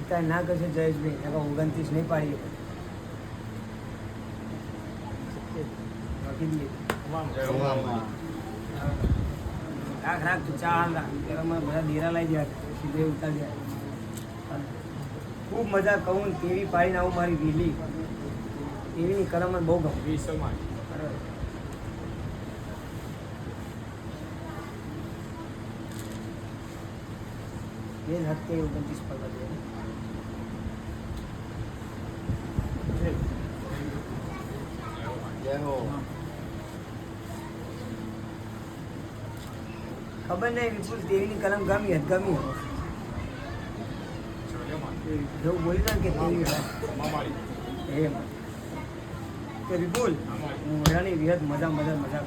ઉતાર ના કરશે જયેશભાઈ એમાં ઓગણત્રીસ નહીં પાડીએ રાખ રાખ તું ચા હાલ રાખ. એમાં બધા દેરા લઈ જાય સીધે ઉતાર જાય. ખૂબ મજા કહું ને કેવી પાડીને આવું મારી વીલી. એવીની કલમ મને બહુ ગમે. બરાબર. એ જ હત્તે ઓગણત્રીસ પગા દે ખબર નહીં વિપુલ દેવીની કલમ ગમી હત ગમી એવું બોલી ને કે દેવી એમ. કે વિપુલ વિહત મજા મજા મજાક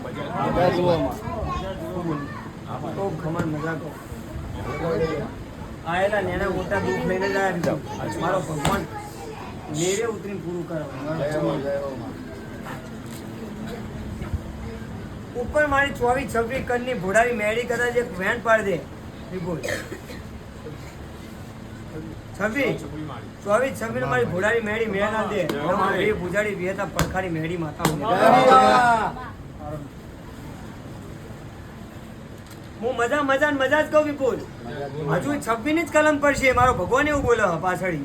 ખૂબ ખમણ મજા કહું આયેલા નેના મોટા દુઃખ લઈને જ આવ્યા મારો ભગવાન. મેરે ઉતરીને પૂરું કરો ઉપર મારી ચોવીસ છવ્વીસ કરની ભોડાવી મેળી કદાચ એક વેન પાડી દે. વિપુલ છવ્વીસ. ચોવીસ છવ્વીસ મારી ભોડાવી મેળી મેળ ના દે. એ ભૂજાડી વિહતા પડખાડી મેળી માતા હું મજા મજા ને મજા જ કહું વિપુલ હજુ છવ્વીસની જ કલમ પડશે મારો ભગવાન એવું બોલે પાછળ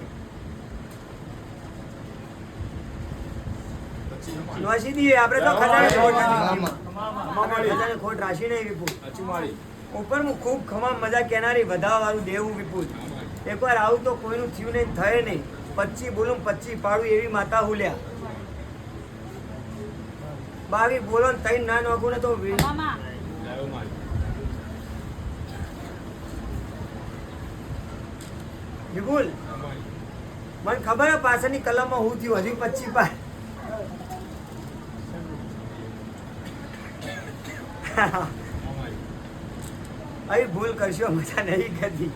નોસી દઈએ આપણે તો ખજાને ખોટ ખજાને ખોટ રાશી નહીં વિપુલ. ઉપર હું ખૂબ ખમા મજા કેનારી વધાવા વાળું દેવું વિપુલ. એકવાર આવું તો કોઈનું થયું નહીં થયે નહીં. પચ્ચી બોલું પચ્ચી પાડું એવી માતા હુલ્યા બાવી બોલો ને તઈ ના નોખું ને તો વિપુલ મને ખબર હે પાછળની કલમમાં હું થયું હજી પચ્ચી પાડ. અહીં ભૂલ કરશો મજા નહીં કરતી.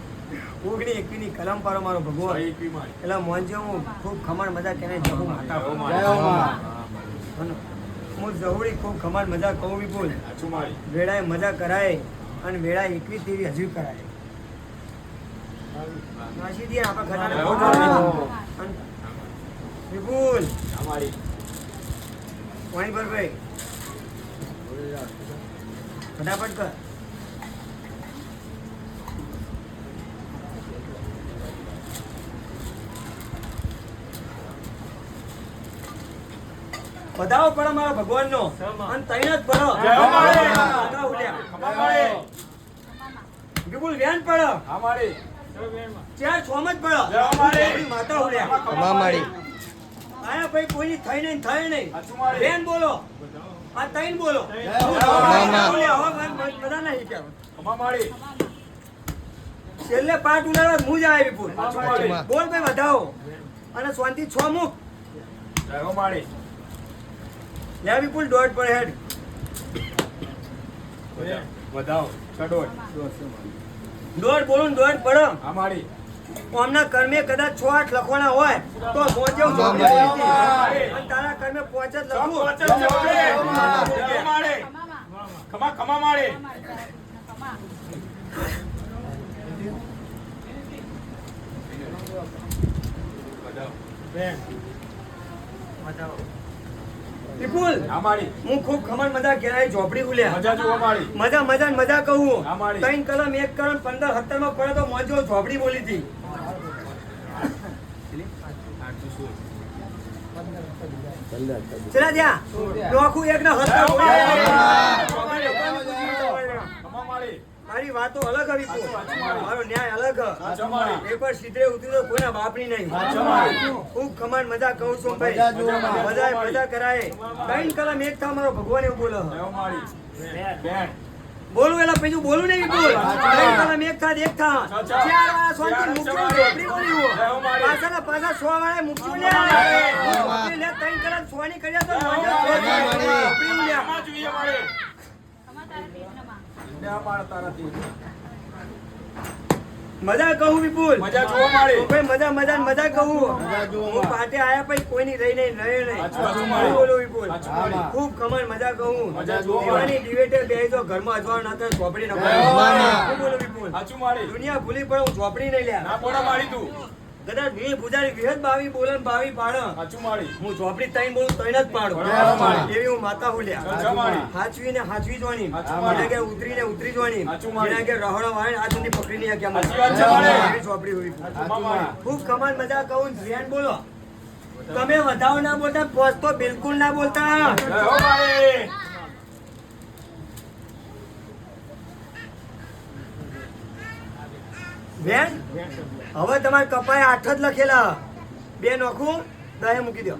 ઓગણી એકવીની કલમ પાડો મારો ભગવાન. એટલે મોંજો હું ખૂબ ખમણ મજા કેને જવું હું જહુડી ખૂબ ખમણ મજા કહું બી ભૂલ વેળાએ મજા કરાય અને વેળા એકવી તેવી હજુ કરાય. આપણા. અને વિપુલ. પાણી ભર ભાઈ. ફટાફટ કર. બધાઓ પડે મારા ભગવાન નો અને તૈન જ પડો. વિપુલ વ્યાન પડો. ચાર છ જ પડો. માતા ઉડ્યા. મામાડી આયા ભાઈ કોઈ થઈ નહીં થાય નહીં. બેન બોલો. આ તૈન બોલો. બધા નહીં કહેવાય. છેલ્લે પાટ ઉલાડવા હું જ આવે વિપુલ બોલ ભાઈ વધાવો. અને શાંતિ છ મુક લે વિપુલ દોઢ પર હેડ. વધાવો દોઢ બોલું દોઢ પડો. અમારી આમના કર્મે કદાચ છ આઠ લખવાના હોય તો પહોંચે. અને તારા કર્મે પહોંચે ખમા વિપુલ હું ખૂબ ખમણ મજા ઘેરાઈ ઝોપડી ઉલ્યા. મજા માળી મજા મજા મજા કહું. ત્રણ કલમ એક કલમ પંદર સત્તરમાં પડે તો મોજો ઝોપડી બોલી હતી. ચલા નોખું એક ના મારી વાતો અલગ હતી મારો ન્યાય અલગ. માળી સીધે ઉતરી તો કોઈના બાપની નહીં. ખૂબ ખમાન મજા કહું છું ભાઈ. મજા મજા કરાય. કઈ કલમ એક થા મારો ભગવાન એવું બોલો. બોલું એલા પછી બોલું નહીં બોલ. ત્રણ કલમ એક થા એક થા. ચાર વાળા સોંતી મૂકજો ચાર ઝોપડી બોલી હો. પાછા ના પાછા સો વાળા મૂકજો લે. ઝોપડી લે ત્રણ કલમ સો ની કર્યા તો મોજો હો માળી. ઝોપડી લે. ખમા જોઈએ માળે ના પાડતા નથી મજા કહું વિપુલ. મજા જોવા મળે. ભાઈ મજા મજા મજા કહું. હું પાટે આયા પછી કોઈની રહી નહીં રહે નહીં. બોલું વિપુલ. ખૂબ ખમણ મજા કહું. દીવાની ડિબેટે બેસી ઘરમાં અજવાળ ના થાય ઝોપડી ના બોલું વિપુલ? દુનિયા ભૂલી પડે હું ઝોપડી નહીં લ્યા. ના પડો મારી તું. કદાચ વી પૂજારી વિહત બાવી બોલન બાવી પાડે સાચું માળી હું ચોપડી તઈ બોલું તઈને જ પાડું. એવી હું માતા હુલ્યા. હાચવી ને હાચવી જોણી હાચું માળી. કે ઉતરી ને ઉતરી જોણી હાચું માળી. કે રહડો વાળે આ સુધી પકડી હાચી વાત માળી. એવી ચોપડી હોય. ખૂબ કમાન મજા કહું ધ્યાન બોલો તમે વધાવ ના બોલતા પોસ તો બિલકુલ ના બોલતા. બેન હવે તમારે કપાય આઠ જ લખેલા. બે નોખું દહે મૂકી દો.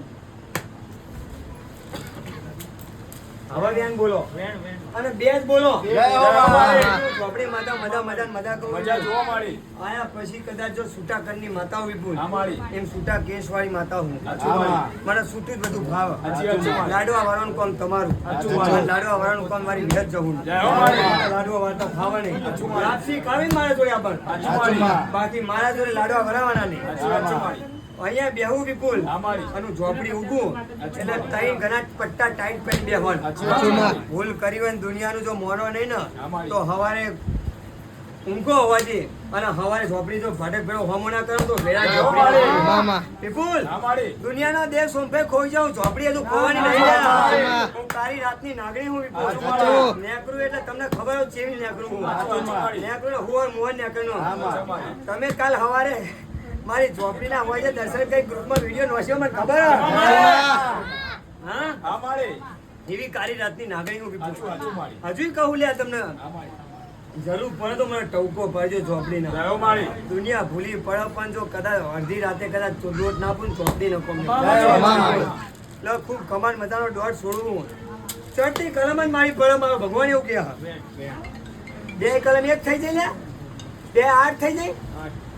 હવે બેન બોલો. અને બે જ બોલો. જય હો માળી. ચોપડી માતા મજા મજા મજા કહું મજા જોવા માળી. આયા પછી કદાચ જો છૂટા કરની માતા વિપુલ એમ છૂટા કેસ વાળી માતા હું. મને છૂટું જ બધું ભાવ. લાડવા વાળાનું કોમ તમારું. લાડવા વાળાનું કોમ મારી ઘેર જવું. જય હો માળી. લાડવા વાળતા ખાવા નહીં કાવી. લાપસી મારા જોડે આપણ બાકી મારા જોડે લાડવા ભરાવાના નહીં. અહીંયા બેહું વિપુલ અને ઝોપડી ઉગું એટલે તઈ ઘણા પટ્ટા ટાઈટ પહેરી બેહવાનું. ભૂલ કરી હોય દુનિયાનું જો મોનો નહીં ને તો હવારે ઊંઘો હોવાથી. અને હવારે ઝોપડી જો ભાટક ભેળો હોમો ના કરો તો ભેળા ઝોપડી. વિપુલ દુનિયાના દેશ સોંપે ખોઈ જાઉં. ઝોપડી હજુ ખોવાની નહીં તારી રાતની નાગણી હું વિપુલ. નેકરું એટલે તમને ખબર હોય ચેવી નેકરું હું. નેકરું હું મુવર નેકરનું. તમે કાલ હવારે મારી ઝોપડીના હોય છે દર્શન કઈ ગ્રુપમાં વીડિયો નોસ્યો મને ખબર હા. એવી કાળી રાતની નાગણી હું માળી. હજુ કહું લ્યા તમને. જરૂર પડે તો મને ટવકો પડજો ઝોપડીના. ના દુનિયા ભૂલી પડે પણ જો કદાચ અડધી રાતે કદાચ લોટ ના પૂન ચોપડી ન એટલે. ખૂબ કમાન મજાનો દોઢ છોડવું ચડતી કલમ જ મારી પડે મારો ભગવાન એવું કહે. બે કલમ એક થઈ જાય ને બે આઠ થઈ જાય.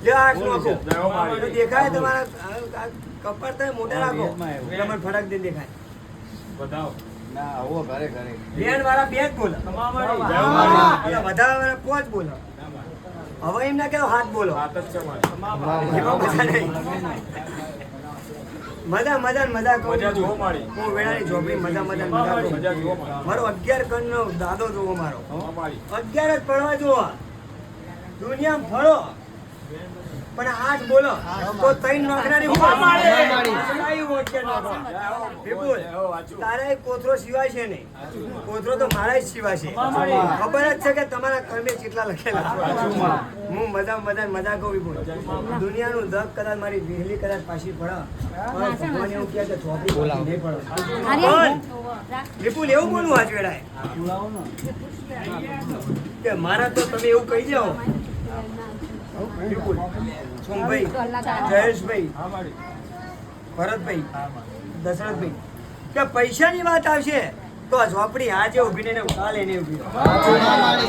નો. તો દેખાય તમારા કપાળ તમે મોટા રાખો. તમને ફરક દે દેખાય. બતાવો. ના આવો ઘરે ઘરે. બેન વાળા બે જ બોલે. વધારે વાળા પોચ બોલો? હવે એમ ના કહેવાય હાથ બોલો મજા મજા મજા ને મજા કહું હું વેળાની ઝોપડી મજા મજા મજા. મારો. અગિયાર કણનો દાદો જોવો મારો. અગિયાર જ પડવા જોવા. દુનિયા ફરો પણ આઠ બોલો તો ત્રણ નોકરાની. તારે કોથરો સિવાય છે નહીં. કોથરો તો મારા જ સિવાય છે. ખબર જ છે કે તમારા કર્મે કેટલા લખેલા હું મજા મજા મજા કહું વિપુલ દુનિયાનું દગ કદાચ મારી વહેલી કદાચ પાછી પડે. ભગવાન એવું કહે કે ચોપી બોલાવો. નહીં પડે. વિપુલ એવું બોલવું આજ વેળાએ કે મારા તો તમે એવું કહી જાઓ. વિપુલ સોમભાઈ જયેશભાઈ ભરતભાઈ દશરથભાઈ. કે પૈસાની વાત આવશે તો આ ઝોપડી આજે ઊભી ને કાલે નહીં ઊભી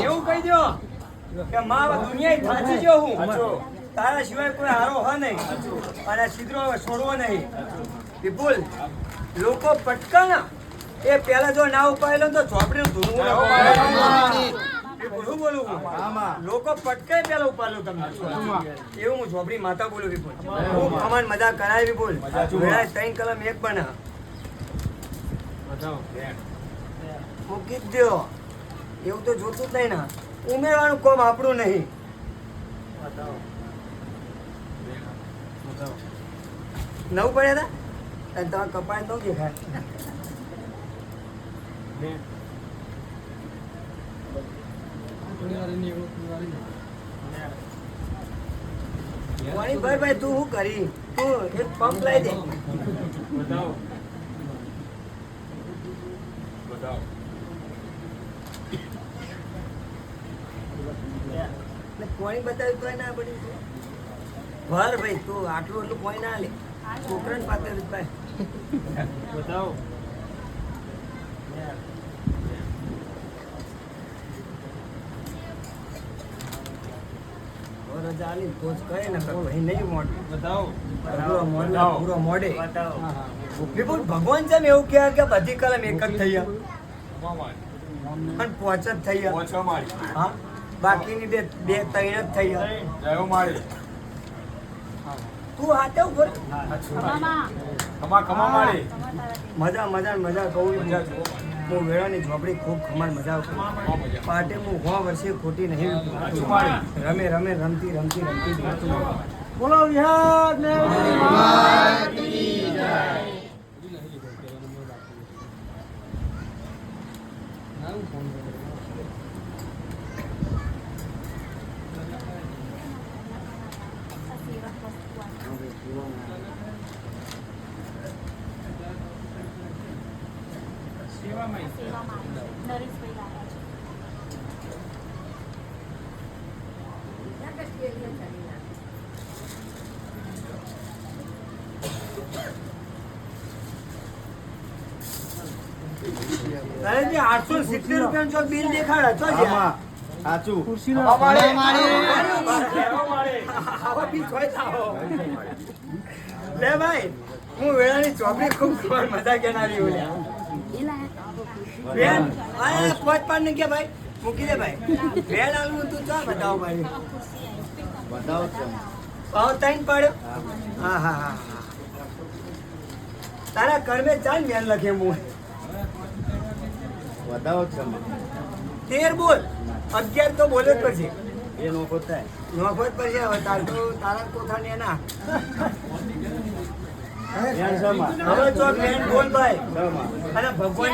એવું કહી દો કે માં દુનિયા થાચી જો હું. તારા સિવાય કોઈ હારો હ નહીં. અને સીધરો છોડવો નહીં. વિપુલ લોકો પટકાના એ પેલા જો ના ઉપાયેલો તો તો ઝોપડીનું ધૂળવું શું બોલું. હું? લોકો પટકે પેલા ઉપાડલો તમને. એવું હું ઝોપડી માતા બોલું વિપુલ હું કમાન મજા કરાય વિપુલ વેળાએ ત્રણ કલમ એક બના. મૂકી જ દ્યો. એવું તો જોતું જ નહીં ના. ઉમેરવાનું કોમ આપણું નહીં. નવું પડ્યા હતા અને તમારા કપાળ તો દેખાય? વાણી ભાઈ ભાઈ તું શું કરી તું એક પંપ લઈ દે બતાવો. બતાવો. ને કોણી બતાવ્યું તોય ના પડી ભર ભાઈ તું આટલું એટલું કોઈ ના લે છોકરાને પાત્ર ભાઈ બતાવો. રજા આલી કોચ કહે ને ભાઈ નહીં મોડું. બતાવો. પૂરો મોડું પૂરો મોડે. વિપુલ ભગવાન જેમ એવું કહે કે બધી કલમ એક જ થઈ પણ પોચ જ થઈ. હા? બાકીની બે બે ત્રણ જ થઈ ગયા. જય હો માળી. તું હાથે ખમા મજા મજા મજા કહું. મજા. હું વેળાની ઝોપડી ખૂબ ખમણ મજા આવતી. પાટે હું હો વર્ષે ખોટી નહીં રમે રમે, રમતી રમતી રમતી જ રહેતું. બોલો વિહાર. નરેશભાઈ લાવ્યા છે નરેશજી આઠસો સિત્તેર રૂપિયા જો બિલ દેખાડે તો સાચું. જાઓ. લે ભાઈ હું વેળાની ચોપડી ખૂબ ખબર મજા કેનારી ઓલ્યા બેન આ પોચ પાડ ને કે ભાઈ. મૂકી દે ભાઈ. બેન આલુ તું ચા બતાવો ભાઈ. બતાવો ભાવ ત્રણ પડ્યો? હા હા હા. તારા કર્મે ચાલ મેલ લખે હું બતાવો તેર બોલ. અગિયાર તો બોલે જ પછી. એ નોખો થાય. નોખો જ પછી હવે તાર તો તારા કોઠા ને ના હવે તો બેન બોલ ભાઈ. અને ભગવાન